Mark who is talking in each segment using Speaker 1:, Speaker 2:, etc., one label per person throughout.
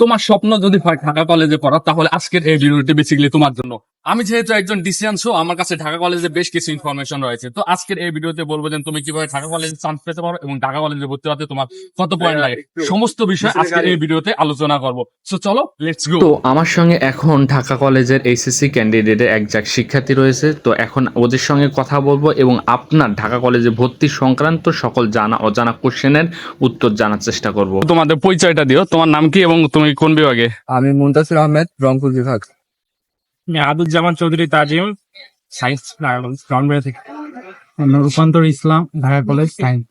Speaker 1: তোমার স্বপ্ন যদি হয় ঢাকা কলেজে পড়া তাহলে আজকের এই ভিডিওটি বেসিক্যালি তোমার জন্য। আমি যেহেতু একজন ডিসিশন শো আমার কাছে ঢাকা কলেজে বেশ কিছু ইনফরমেশন রয়েছে। তো আজকের এই ভিডিওতে বলব যে তুমি কীভাবে ঢাকা কলেজে চান্স পেতে পারো এবং ঢাকা কলেজে ভর্তি হতে তোমার কত পয়েন্ট লাগে। সমস্ত বিষয় আজকের এই ভিডিওতে আলোচনা করব। সো চলো লেটস গো
Speaker 2: তো আমার সঙ্গে এখন ঢাকা কলেজের এইচএসসি ক্যান্ডিডেটের একজাক শিক্ষার্থী রয়েছে। তো এখন ওদের সঙ্গে কথা বলব এবং আপনার ঢাকা কলেজে ভর্তি সংক্রান্ত সকল জানা অজানা কোশ্চেনের উত্তর জানার চেষ্টা করব।
Speaker 1: তোমাদের পরিচয়টা দিও। তোমার নাম কি এবং তুমি কোন বিভাগে?
Speaker 3: আমি মুন্তাসির আহমেদ রংপুর বিভাগ।
Speaker 4: আদুজ্জামান চৌধুরী তাজিম সায়েন্স গ্রাউন্ড থেকে। রূপান্তর ইসলাম ঢাকা কলেজ সায়েন্স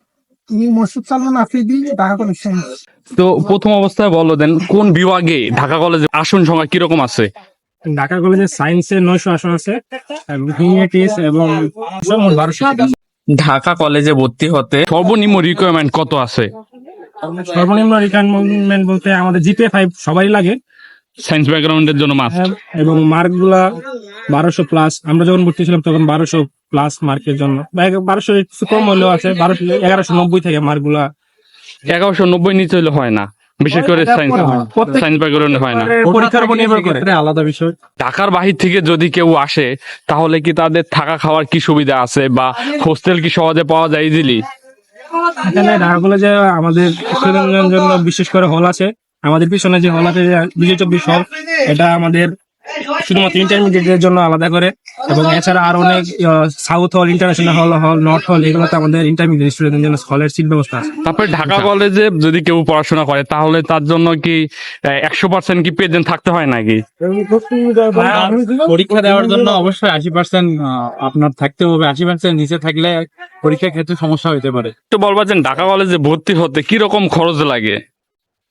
Speaker 1: তো প্রথম অবস্থায় বলো দেন কোন বিভাগে ঢাকা কলেজে আসন সংখ্যা কীরকম আছে?
Speaker 4: ঢাকা কলেজে সায়েন্সে নয়শো আসন আছে এবং হিউম্যানিটিস এবং বারোশো
Speaker 1: ঢাকা কলেজে ভর্তি হতে সর্বনিম্ন রিকোয়ারমেন্ট কত আছে?
Speaker 4: সর্বনিম্ন রিকোয়ারমেন্ট বলতে আমাদের জিপিএ ফাইভ সবাই লাগে।
Speaker 1: সায়েন্স ব্যাকগ্রাউন্ডের জন্য মাস্ট
Speaker 4: হ্যাঁ, এবং মার্কগুলা বারোশো প্লাস আমরা যখন ভর্তি ছিলাম তখন বারোশো প্লাস মার্কের জন্য। বারোশো একটু কম হলেও আছে বারোশো এগারোশো নব্বই থেকে মার্কগুলা
Speaker 1: এগারোশো নব্বই নিচে হলে হয় না বিশেষ করে সায়েন্স
Speaker 4: প্রত্যেক-
Speaker 1: সায়েন্স ব্যাকগ্রাউন্ডে হয় না।
Speaker 4: পরীক্ষার উপর নির্ভর করে।
Speaker 3: আলাদা বিষয়।
Speaker 1: ঢাকার বাহির থেকে যদি কেউ আসে তাহলে কি তাদের থাকা খাওয়ার কি সুবিধা আছে বা হোস্টেল কি সহজে পাওয়া যায় ইজিলি
Speaker 4: এখানে ঢাকা কলেজে আমাদের স্টুডেন্টদের জন্য বিশেষ করে হল আছে। আমাদের পিছনে যে হল আছে দুশো চব্বিশ হল এটা আমাদের শুধুমাত্র ইন্টারমিডিয়েটের জন্য আলাদা করে। এবং এছাড়া আর অনেক সাউথ হল ইন্টারন্যাশনাল হল হল নর্থ হল এগুলোতে আমাদের ইন্টারমিডিয়েট স্টুডেন্টদের জন্য হলের সিট ব্যবস্থা আছে।
Speaker 1: তারপরে ঢাকা কলেজে যদি কেউ পড়াশোনা করে তাহলে তার জন্য কি একশো পার্সেন্ট কি প্রেজেন্ট থাকতে হয় নাকি?
Speaker 5: পরীক্ষা দেওয়ার জন্য অবশ্যই আশি পার্সেন্ট আপনার থাকতে হবে। আশি পার্সেন্ট নিচে থাকলে পরীক্ষার ক্ষেত্রে সমস্যা হতে পারে।
Speaker 1: তো বলবা যে ঢাকা কলেজে ভর্তি হতে কি রকম খরচ লাগে?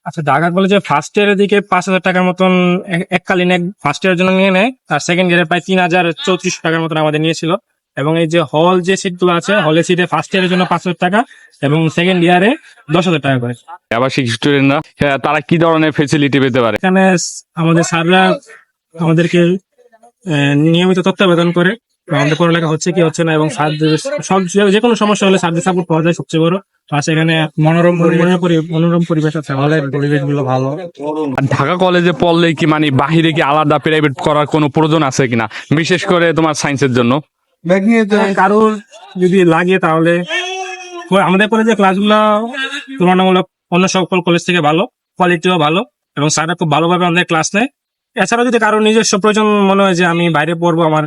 Speaker 4: আচ্ছা ঢাকা কলেজে ফার্স্ট ইয়ারের দিকে পাঁচ হাজার টাকার মতন এক- এককালীন এক ফার্স্ট ইয়ারের জন্য নিয়ে নেয় আর সেকেন্ড ইয়ারে প্রায় তিন হাজার চৌত্রিশ টাকার মতন আমাদের নিয়েছিল। এবং এই যে হল যে সিটগুলো আছে হলের সিটে ফার্স্ট ইয়ারের জন্য পাঁচ হাজার টাকা এবং সেকেন্ড ইয়ারে দশ হাজার টাকা করে।
Speaker 1: আবাসিক স্টুডেন্টরা তারা কি ধরনের ফেসিলিটি পেতে পারে?
Speaker 4: এখানে আমাদের স্যাররা আমাদেরকে নিয়মিত তত্ত্বাবধান করে। আমাদের পড়ালেখা হচ্ছে কি হচ্ছে না এবং স্যারদের সব যে কোনো সমস্যা হলে স্যারদের সাপোর্ট পাওয়া যায় সবচেয়ে বড়। এখানে মনোরম মনোরম পরিবেশ আছে
Speaker 5: হলের পরিবেশগুলো ভালো
Speaker 1: ঢাকা কলেজে পড়লে কি মানে বাহিরে কি আলাদা প্রাইভেট করার কোনো প্রয়োজন আছে কিনা? বিশেষ করে তোমার সায়েন্সের জন্য।
Speaker 4: কারোর যদি লাগে তাহলে। আমাদের কলেজের ক্লাসগুলো তুলনামূলক অন্য সকল কলেজ থেকে ভালো কোয়ালিটিও ভালো এবং স্যাররা খুব ভালোভাবে আমাদের ক্লাস নেয়। এছাড়া যদি কারও নিজস্ব প্রয়োজন মনে হয় যে আমি বাইরে পড়ব আমার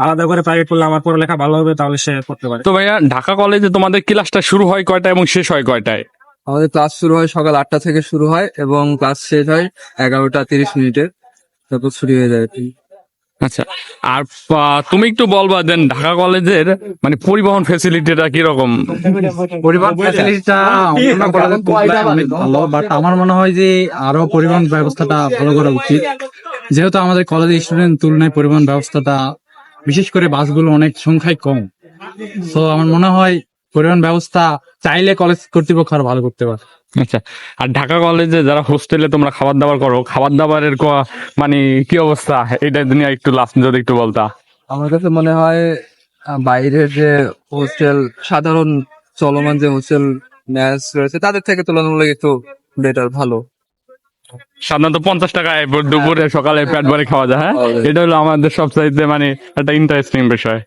Speaker 4: আলাদা করে প্রাইভেট পড়লে আমার পড়ালেখা ভালো হবে তাহলে সে করতে পারে
Speaker 1: তো ভাইয়া ঢাকা কলেজে তোমাদের ক্লাসটা শুরু হয় কয়টায় এবং শেষ হয় কয়টায়
Speaker 3: আমাদের ক্লাস শুরু হয় সকাল আটটা থেকে শুরু হয় এবং ক্লাস শেষ হয় এগারোটা তিরিশ মিনিটে তারপর ছুটি হয়ে যায়।
Speaker 1: আচ্ছা আর আহ, তুমি একটু বলবা দেন ঢাকা কলেজের মানে পরিবহন ফেসিলিটিটা কীরকম?
Speaker 5: পরিবহন ফ্যাসিলিটিটা ভালো বাট আমার মনে হয় যে আরও পরিবহন ব্যবস্থাটা ভালো করা উচিত। যেহেতু আমাদের কলেজের স্টুডেন্ট তুলনায় পরিবহন ব্যবস্থাটা বিশেষ করে বাসগুলো অনেক সংখ্যায় কম। তো আমার মনে হয় পরিবহন ব্যবস্থা চাইলে কলেজ কর্তৃপক্ষ আরও ভালো করতে পারে।
Speaker 1: আচ্ছা আর ঢাকা কলেজে যারা হোস্টেলে তোমরা খাবার দাবার করো খাবার দাবারের মানে কি অবস্থা? এটা নিয়ে একটু লাস্ট যদি একটু বলতা।
Speaker 3: আমার কাছে মনে হয় বাইরের যে হোস্টেল সাধারণ চলমান যে হোস্টেল ম্যাচ রয়েছে তাদের থেকে তুলনামূলক একটু বেটার ভালো।
Speaker 1: সাধারণত পঞ্চাশ টাকায় দুপুরে সকালে পেট ভরে খাওয়া যায় হ্যাঁ? এটা হলো আমাদের সবচাইতে মানে একটা ইন্টারেস্টিং বিষয়।